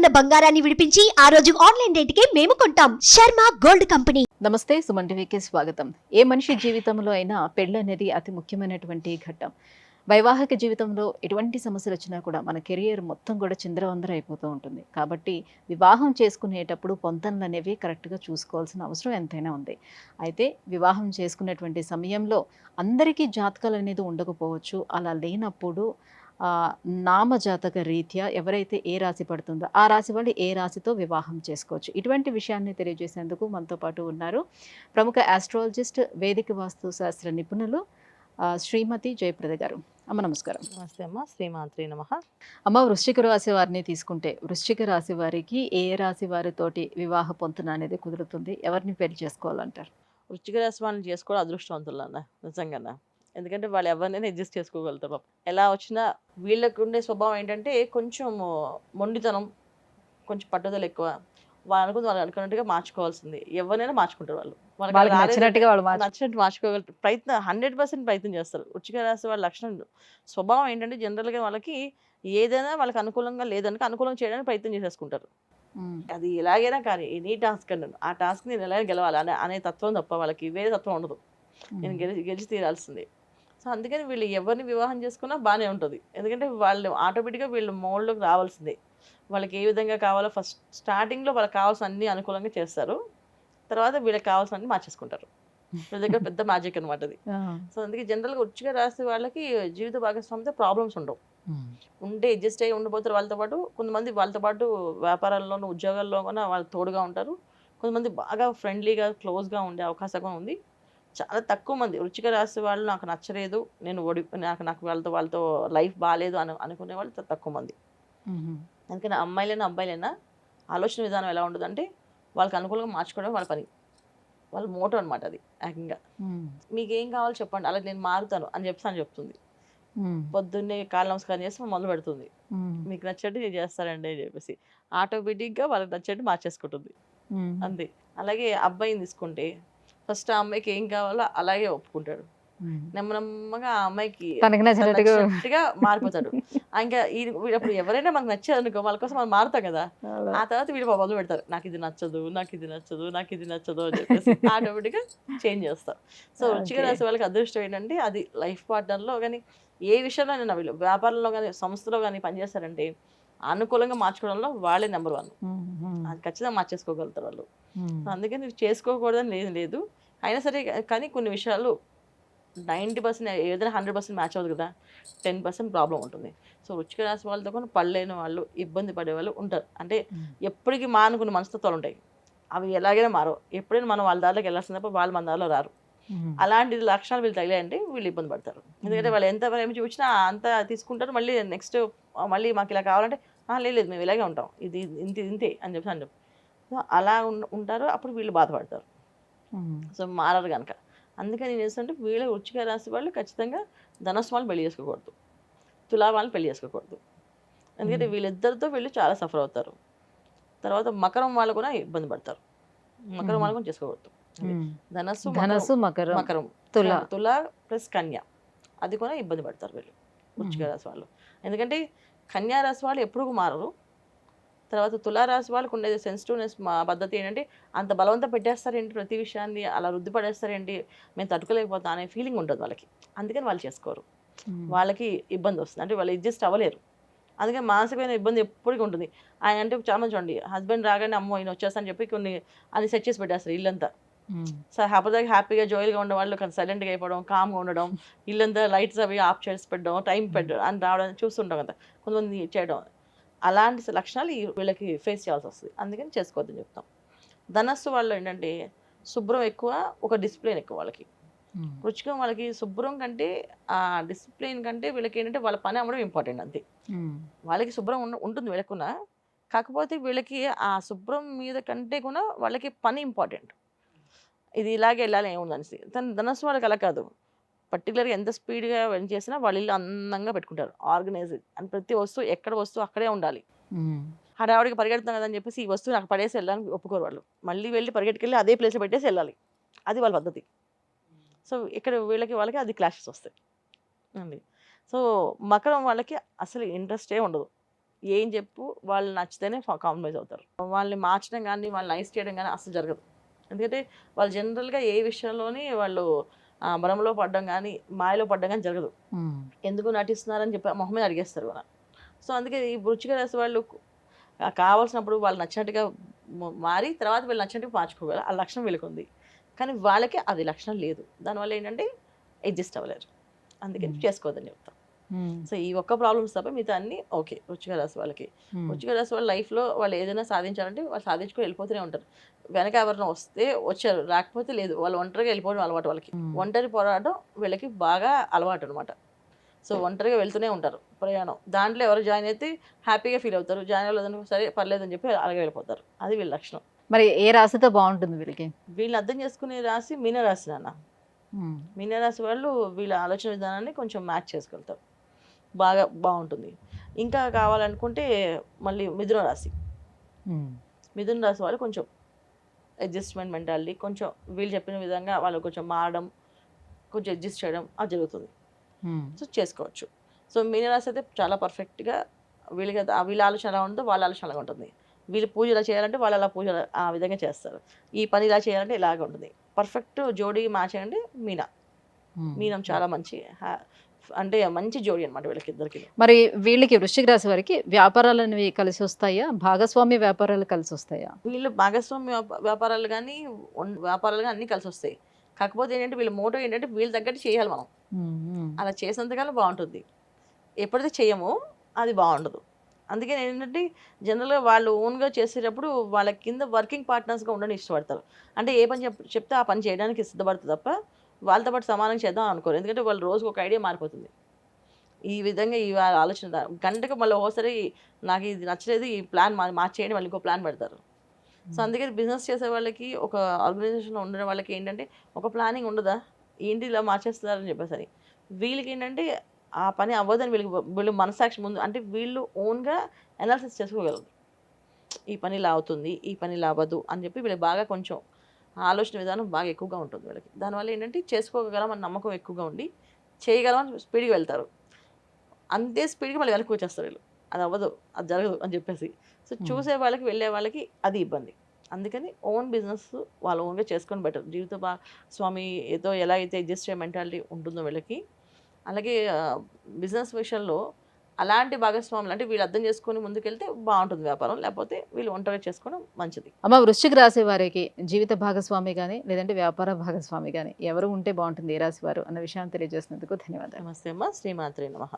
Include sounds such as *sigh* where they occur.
ఉన్న బంగారాన్ని విడిపించి ఆ రోజు ఆన్లైన్ రేటుకే మేము కొంటాం. Sharma gold company. నమస్తే సుమన్ టీవీకి స్వాగతం. ఏ మనిషి జీవితంలో అయినా పెళ్ళి అనేది అతి ముఖ్యమైనటువంటి ఘట్టం. వైవాహిక జీవితంలో ఎటువంటి సమస్యలు వచ్చినా కూడా మన కెరియర్ మొత్తం కూడా చిందరవందర అయిపోతూ ఉంటుంది. కాబట్టి వివాహం చేసుకునేటప్పుడు పొంతనలు అనేవి కరెక్ట్గా చూసుకోవాల్సిన అవసరం ఎంతైనా ఉంది. అయితే వివాహం చేసుకునేటువంటి సమయంలో అందరికీ జాతకాలు అనేది ఉండకపోవచ్చు. అలా లేనప్పుడు నామజాతక రీత్యా ఎవరైతే ఏ రాశి పడుతుందో ఆ రాశి వాళ్ళు ఏ రాశితో వివాహం చేసుకోవచ్చు. ఇటువంటి విషయాన్ని తెలియజేసేందుకు మనతో పాటు ఉన్నారు ప్రముఖ ఆస్ట్రాలజిస్ట్ వేదిక వాస్తు శాస్త్ర నిపుణులు శ్రీమతి జయప్రద గారు. అమ్మ నమస్కారం. నమస్తే అమ్మ. శ్రీమాత్రి నమ. అమ్మ వృశ్చిక రాశి వారిని తీసుకుంటే వృశ్చిక రాశి వారికి ఏ రాశి వారితోటి వివాహ పొంతన అనేది కుదురుతుంది? ఎవరిని పెళ్ళి చేసుకోవాలంటారు? వృచ్చిక రాశి వాళ్ళని చేసుకోవడం అదృష్టవంతులు అన్న నిజంగా ఎందుకంటే వాళ్ళు ఎవరినైనా అడ్జస్ట్ చేసుకోగలుగుతారు పాపం. ఎలా వచ్చినా వీళ్ళకు ఉండే స్వభావం ఏంటంటే కొంచెం మొండితనం కొంచెం పట్టుదల ఎక్కువ. వాళ్ళు అనుకుంది వాళ్ళు అనుకున్నట్టుగా మార్చుకోవాల్సింది. ఎవరినైనా మార్చుకుంటారు వాళ్ళు. వాళ్ళకి నచ్చినట్టుగా వాళ్ళు నచ్చినట్టు మార్చుకోగలరు ప్రయత్నం హండ్రెడ్ పర్సెంట్ ప్రయత్నం చేస్తారు. వృచ్చిక రాశి వాళ్ళ లక్షణం స్వభావం ఏంటంటే జనరల్గా వాళ్ళకి ఏదైనా వాళ్ళకి అనుకూలంగా లేదనుక అనుకూలంగా చేయడానికి ప్రయత్నం చేసేసుకుంటారు. అది ఎలాగైనా కానీ ఎనీ టాస్క్ అన్నాను ఆ టాస్క్ నేను ఎలా గెలవాలి అనే అనే తత్వం తప్ప వాళ్ళకి వేరే తత్వం ఉండదు. నేను గెలిచి గెలిచి తీరాల్సిందే. సో అందుకని వీళ్ళు ఎవరిని వివాహం చేసుకున్నా బాగానే ఉంటుంది. ఎందుకంటే వాళ్ళు ఆటోమేటిక్గా వీళ్ళు మోడ్లోకి రావాల్సిందే. వాళ్ళకి ఏ విధంగా కావాలో ఫస్ట్ స్టార్టింగ్లో వాళ్ళకి కావాల్సిన అన్ని అనుకూలంగా చేస్తారు. తర్వాత వీళ్ళకి కావాల్సిన అన్ని మార్చేసుకుంటారు. వీళ్ళ దగ్గర *laughs* పెద్ద మ్యాజిక్ అనమాట అది. సో అందుకే జనరల్గా ఉచ్చిగా రాసే వాళ్ళకి జీవిత భాగస్వామితో ప్రాబ్లమ్స్ ఉండవు. ఉంటే అడ్జస్ట్ అయ్యి ఉండిపోతారు వాళ్ళతో పాటు. కొంతమంది వాళ్ళతో పాటు వ్యాపారాల్లోనూ ఉద్యోగాల్లో కూడా వాళ్ళు తోడుగా ఉంటారు. కొంతమంది బాగా ఫ్రెండ్లీగా క్లోజ్గా ఉండే అవకాశం ఉంది. చాలా తక్కువ మంది రుచిక రాసే వాళ్ళు నాకు నచ్చలేదు. నేను ఓడి నాకు నాకు వాళ్ళతో వాళ్ళతో లైఫ్ బాగాలేదు అని అనుకునే వాళ్ళు తక్కువ మంది. అందుకని అమ్మాయిలైనా అబ్బాయిలైనా ఆలోచన విధానం ఎలా ఉంటుందంటే వాళ్ళకి అనుకూలంగా మార్చుకోవడం వాళ్ళ పని. వాళ్ళ మోటో అనమాట అది ఏకంగా. మీకు ఏం కావాలో చెప్పండి అలా నేను మారుతాను అని చెప్పి అని చెప్తుంది. పొద్దున్నే కాళ్ళ నమస్కారం చేసి మొదలు పెడుతుంది. మీకు నచ్చట్టు నేను చేస్తానండి అని చెప్పేసి ఆటోమేటిక్గా వాళ్ళకి నచ్చట్టు మార్చేసుకుంటుంది. అంతే. అలాగే అబ్బాయిని తీసుకుంటే ఫస్ట్ ఆ అమ్మాయికి ఏం కావాలో అలాగే ఒప్పుకుంటాడు. నెమ్మ నెమ్మగా ఆ అమ్మాయికి తనకి నచ్చినట్టుగా మారిపోతాడు. ఇంకా అప్పుడు ఎవరైనా మనకు నచ్చేది అనుకో వాళ్ళ కోసం మనం మారుతాం కదా. ఆ తర్వాత వీడు మొదలు పెడతారు నాకు ఇది నచ్చదు నాకు ఇది నచ్చదు నాకు ఇది నచ్చదు అని చెప్పేసి ఆటోమేటిక్గా చేంజ్ చేస్తారు. సో రుచిగా. రాసే వాళ్ళకి అదృష్టం ఏంటంటే అది లైఫ్ పార్ట్నర్లో కానీ ఏ విషయంలో అయినా వీళ్ళు వ్యాపారంలో కానీ సంస్థలో కానీ పనిచేస్తారంటే అనుకూలంగా మార్చుకోవడంలో వాళ్ళే నెంబర్ వన్ ఖచ్చితంగా మార్చేసుకోగలుగుతారు వాళ్ళు. అందుకని ఇది చేసుకోకూడదని లేదు లేదు. అయినా సరే కానీ కొన్ని విషయాలు నైంటీ పర్సెంట్ ఏదైనా హండ్రెడ్ పర్సెంట్ మ్యాచ్ అవ్వదు కదా. టెన్ పర్సెంట్ ప్రాబ్లం ఉంటుంది. సో రుచిక రాసి వాళ్ళతో కూడా పడలేని వాళ్ళు ఇబ్బంది పడే వాళ్ళు ఉంటారు. అంటే. ఎప్పటికీ మానుకున్న మనస్తత్వాలు ఉంటాయి. అవి ఎలాగైనా మారవు. ఎప్పుడైనా మనం వాళ్ళ దారిలోకి వెళ్ళాల్సిన తప్ప వాళ్ళు మన దారిలో రారు. అలాంటి లక్షణాలు వీళ్ళు తగిలాయంటే వీళ్ళు ఇబ్బంది పడతారు. ఎందుకంటే వాళ్ళు ఎంత ప్రేమ చూపించినా అంత తీసుకుంటారు. మళ్ళీ నెక్స్ట్ మళ్ళీ మాకు ఇలా కావాలంటే "ఆ, లేదు లేదు మేము ఇలాగే ఉంటాం. ఇది ఇంత ఇంతే అని చెప్పి అని చెప్పి. సో అలా ఉంటారు. అప్పుడు వీళ్ళు బాధపడతారు. సో మారరు కనుక అందుకని నేను చేస్తుంటే వీళ్ళ రుచిగా రాసి వాళ్ళు ఖచ్చితంగా ధనస్సు వాళ్ళు పెళ్ళి చేసుకోకూడదు. తులా వాళ్ళని పెళ్ళి చేసుకోకూడదు. ఎందుకంటే. వీళ్ళిద్దరితో వీళ్ళు చాలా సఫర్ అవుతారు. తర్వాత మకరం వాళ్ళు కూడా ఇబ్బంది పడతారు. మకరం వాళ్ళు కూడా చేసుకోకూడదు. ధనస్సు ధనస్సు మకరం- మకరం. తుల. తుల ప్లస్ కన్య. అది కూడా ఇబ్బంది పడతారు వీళ్ళు. వృచ్చిక రాశి వాళ్ళు. ఎందుకంటే కన్యా రాశి వాళ్ళు ఎప్పుడు మారరు. తర్వాత తులా రాశి వాళ్ళకు ఉండేది సెన్సిటివ్నెస్ మా పద్ధతి ఏంటంటే అంత బలవంతం పెట్టేస్తారేంటి ప్రతి విషయాన్ని అలా రుద్ది పడేస్తారేంటి మేము తట్టుకోలేకపోతాం అనే ఫీలింగ్ ఉంటుంది వాళ్ళకి. అందుకని వాళ్ళు చేసుకోరు. వాళ్ళకి ఇబ్బంది వస్తుంది. అంటే వాళ్ళు అడ్జస్ట్ అవ్వలేరు. అందుకని మానసికమైన ఇబ్బంది ఎప్పటికీ ఉంటుంది. ఆయన అంటే చాలా మంది చూడండి హస్బెండ్ రాగానే అమ్మో ఈయన వచ్చేస్తా అని చెప్పి కొన్ని అది సెట్ చేసి పెట్టేస్తారు ఇల్లంతా. సో హ్యాపీగా హ్యాపీగా జాయిల్గా ఉండే వాళ్ళు కొంచెం సైలెంట్గా అయిపోవడం కామ్గా ఉండడం ఇల్లంతా లైట్స్ అవి ఆఫ్ చేసి పెట్టడం టైం పెట్టడం అని రావడం చూస్తుంటాం కదా. కొంతమంది చేయడం. అలాంటి లక్షణాలు వీళ్ళకి ఫేస్ చేయాల్సి వస్తుంది. అందుకని చేసుకోవద్దని చెప్తాం. ధనస్సు వాళ్ళు ఏంటంటే శుభ్రం ఎక్కువ ఒక డిసిప్లిన్ ఎక్కువ వాళ్ళకి. రుచికం వాళ్ళకి శుభ్రం కంటే ఆ డిసిప్లిన్ కంటే వీళ్ళకి ఏంటంటే వాళ్ళ పని అవ్వడం ఇంపార్టెంట్ అంతే. ఉమ్, వాళ్ళకి శుభ్రం ఉంటుంది వీళ్ళకున్నా. కాకపోతే వీళ్ళకి ఆ శుభ్రం మీద కంటే కూడా వాళ్ళకి పని ఇంపార్టెంట్ ఇది ఇలాగే వెళ్ళాలి ఏముందనేసి తన ధనస్సు వాళ్ళకి అలా కాదు. పర్టికులర్గా ఎంత స్పీడ్గా వెన్ చేసినా వాళ్ళు ఇల్లు అందంగా పెట్టుకుంటారు. ఆర్గనైజ్ అని ప్రతి వస్తువు ఎక్కడ వస్తువు అక్కడే ఉండాలి. హడావుడికి పరిగెడుతున్నాం కదని చెప్పేసి ఈ వస్తువు నాకు పడేసి వెళ్ళడానికి ఒప్పుకోరు వాళ్ళు. మళ్ళీ వెళ్ళి పరిగెట్టుకెళ్ళి అదే ప్లేస్లో పెట్టేసి వెళ్ళాలి. అది వాళ్ళ పద్ధతి. సో ఇక్కడ వీళ్ళకి వాళ్ళకి అది క్లాషెస్ వస్తాయి. అండి సో మకరం వాళ్ళకి అసలు ఇంట్రెస్టే ఉండదు. ఏం చెప్పు వాళ్ళు నచ్చితేనే కాంప్రమైజ్ అవుతారు. వాళ్ళని మార్చడం కానీ వాళ్ళని నైస్ చేయడం కానీ అసలు జరగదు. ఎందుకంటే వాళ్ళు జనరల్గా ఏ విషయంలోని వాళ్ళు ఆ, భ్రమలో పడడం కానీ మాయలో పడడం కానీ జరగదు. ఎందుకు నటిస్తున్నారని చెప్పి మొహం మీద అడిగేస్తారు కూడా సో అందుకే ఈ వృచ్చిక రాశి వాళ్ళు కావాల్సినప్పుడు వాళ్ళు నచ్చినట్టుగా మారి తర్వాత వీళ్ళు నచ్చినట్టుగా మార్చుకోగలరు ఆ లక్షణం వీళ్ళకి ఉంది కానీ వాళ్ళకి అది లక్షణం లేదు దానివల్ల ఏంటంటే అడ్జస్ట్ అవ్వలేరు అందుకని. చేసుకోవద్దని చెప్తాం. సో ఈ ఒక్క ప్రాబ్లమ్స్ తప్ప మిగతా అన్ని ఓకే వృచ్చిక రాశి వాళ్ళకి. ఉమ్. వృచ్చిక రాశి వాళ్ళ లైఫ్లో వాళ్ళు ఏదైనా సాధించాలంటే వాళ్ళు సాధించుకొని వెళ్ళిపోతూనే ఉంటారు. వెనక ఎవరైనా వస్తే వచ్చారు రాకపోతే లేదు. వాళ్ళు ఒంటరిగా వెళ్ళిపోవడం అలవాటు వాళ్ళకి. ఉమ్. ఒంటరి పోరాటం వీళ్ళకి బాగా అలవాటు అనమాట సో ఒంటరిగా వెళ్తూనే ఉంటారు ప్రయాణం. దాంట్లో ఎవరు జాయిన్ అయితే హ్యాపీగా ఫీల్ అవుతారు. జాయిన్ అవ్వలేదని సరే పర్లేదని చెప్పి అలాగే వెళ్ళిపోతారు. అది వీళ్ళ లక్షణం. మరి ఏ రాశితో బాగుంటుంది వీళ్ళకి? వీళ్ళు అర్థం చేసుకునే రాశి మీనరాశి నాన్న. మీనరాశి వాళ్ళు వీళ్ళ ఆలోచన విధానాన్ని కొంచెం మ్యాచ్ చేసుకెళ్తారు. బాగా బాగుంటుంది. ఇంకా కావాలనుకుంటే మళ్ళీ మిథున రాశి. మిథున రాశి వాళ్ళు కొంచెం అడ్జస్ట్మెంట్ మెంటాలిటీ కొంచెం వీళ్ళు చెప్పిన విధంగా వాళ్ళు కొంచెం మారడం కొంచెం అడ్జస్ట్ చేయడం అది జరుగుతుంది. సో చేసుకోవచ్చు. సో మీనరాశి అయితే చాలా పర్ఫెక్ట్గా వీళ్ళకి వీళ్ళ ఆలోచన ఎలా ఉంటుందో వాళ్ళ ఆలోచన అలాగే ఉంటుంది. వీళ్ళు పూజ ఇలా చేయాలంటే వాళ్ళు అలా పూజ అలా- ఆ విధంగా చేస్తారు. ఈ పని ఇలా చేయాలంటే ఇలాగే ఉంటుంది. పర్ఫెక్ట్ జోడీ మ్యాచ్ అంటే మీనా. మీనం చాలా మంచి అంటే మంచి జోడీ అనమాట వీళ్ళకి ఇద్దరికి మరి వీళ్ళకి వృశ్చిక రాశి వారికి వ్యాపారాలు అనేవి కలిసి వస్తాయా? భాగస్వామ్య వ్యాపారాలు కలిసి వస్తాయా? వీళ్ళు భాగస్వామ్య వ్యాప- వ్యాపారాలు కానీ వ్యాపారాలు కానీ అన్నీ కలిసి వస్తాయి. కాకపోతే ఏంటంటే వీళ్ళ మోటో ఏంటంటే వీళ్ళ తగ్గట్టు చేయాలి మనం. అలా చేసేంతకాలం బాగుంటుంది. ఎప్పుడైతే చేయమో అది బాగుండదు. అందుకే ఏంటంటే జనరల్గా వాళ్ళు ఓన్గా చేసేటప్పుడు వాళ్ళ కింద వర్కింగ్ పార్ట్నర్స్గా ఉండని ఇష్టపడతారు. అంటే ఏ పని చెప్ చెప్తే ఆ పని చేయడానికి సిద్ధపడుతుంది తప్ప వాళ్ళతో పాటు సమానంగా చేద్దాం అనుకోరు. ఎందుకంటే వాళ్ళు రోజుకు ఒక ఐడియా మారిపోతుంది. ఈ విధంగా ఈ ఆలోచన గంటకు మళ్ళీ ఒకసారి నాకు ఇది నచ్చలేదు ఈ ప్లాన్ మా మార్చేయండి మళ్ళీ ఇంకో ప్లాన్ పెడతారు. సో అందుకే బిజినెస్ చేసే వాళ్ళకి ఒక ఆర్గనైజేషన్ ఉండే వాళ్ళకి ఏంటంటే ఒక ప్లానింగ్ ఉండదా? ఏంటి ఇలా మార్చేస్తున్నారని చెప్పేసి అని. వీళ్ళకి ఏంటంటే ఆ పని అవ్వదని వీళ్ళకి వీళ్ళు మనసాక్షి ముందు అంటే వీళ్ళు ఓన్గా అనాలిసిస్ చేసుకోగలరు. ఈ పని ఇలా అవుతుంది ఈ పని ఇలా అవ్వదు అని చెప్పి వీళ్ళకి బాగా కొంచెం ఆలోచన విధానం బాగా ఎక్కువగా ఉంటుంది వీళ్ళకి. దానివల్ల ఏంటంటే చేసుకోగలం అని నమ్మకం ఎక్కువగా ఉండి చేయగలం అని స్పీడ్గా వెళ్తారు. అంతే స్పీడ్గా మళ్ళీ వెనక్కి వచ్చేస్తారు వీళ్ళు. అది అవ్వదు అది జరగదు అని చెప్పేసి. సో. చూసే వాళ్ళకి వెళ్ళే వాళ్ళకి అది ఇబ్బంది. అందుకని ఓన్ బిజినెస్ వాళ్ళు ఓన్గా చేసుకొని బెటర్. జీవిత భా స్వామి ఏదో ఎలా అయితే అడ్జస్ట్ అయ్యే మెంటాలిటీ ఉంటుందో వీళ్ళకి. అలాగే బిజినెస్ విషయంలో అలాంటి భాగస్వాములు అంటే వీళ్ళు అర్థం చేసుకొని ముందుకెళ్తే బాగుంటుంది వ్యాపారం. లేకపోతే వీళ్ళు ఒంటరిగా చేసుకోవడం మంచిది. అమ్మ వృశ్చిక రాశి వారికి జీవిత భాగస్వామి కానీ లేదంటే వ్యాపార భాగస్వామి కానీ ఎవరు ఉంటే బాగుంటుంది ఏ రాశి వారు అన్న విషయాన్ని తెలియజేసినందుకు ధన్యవాదాలు. నమస్తే అమ్మ. శ్రీమాత్రి నమః.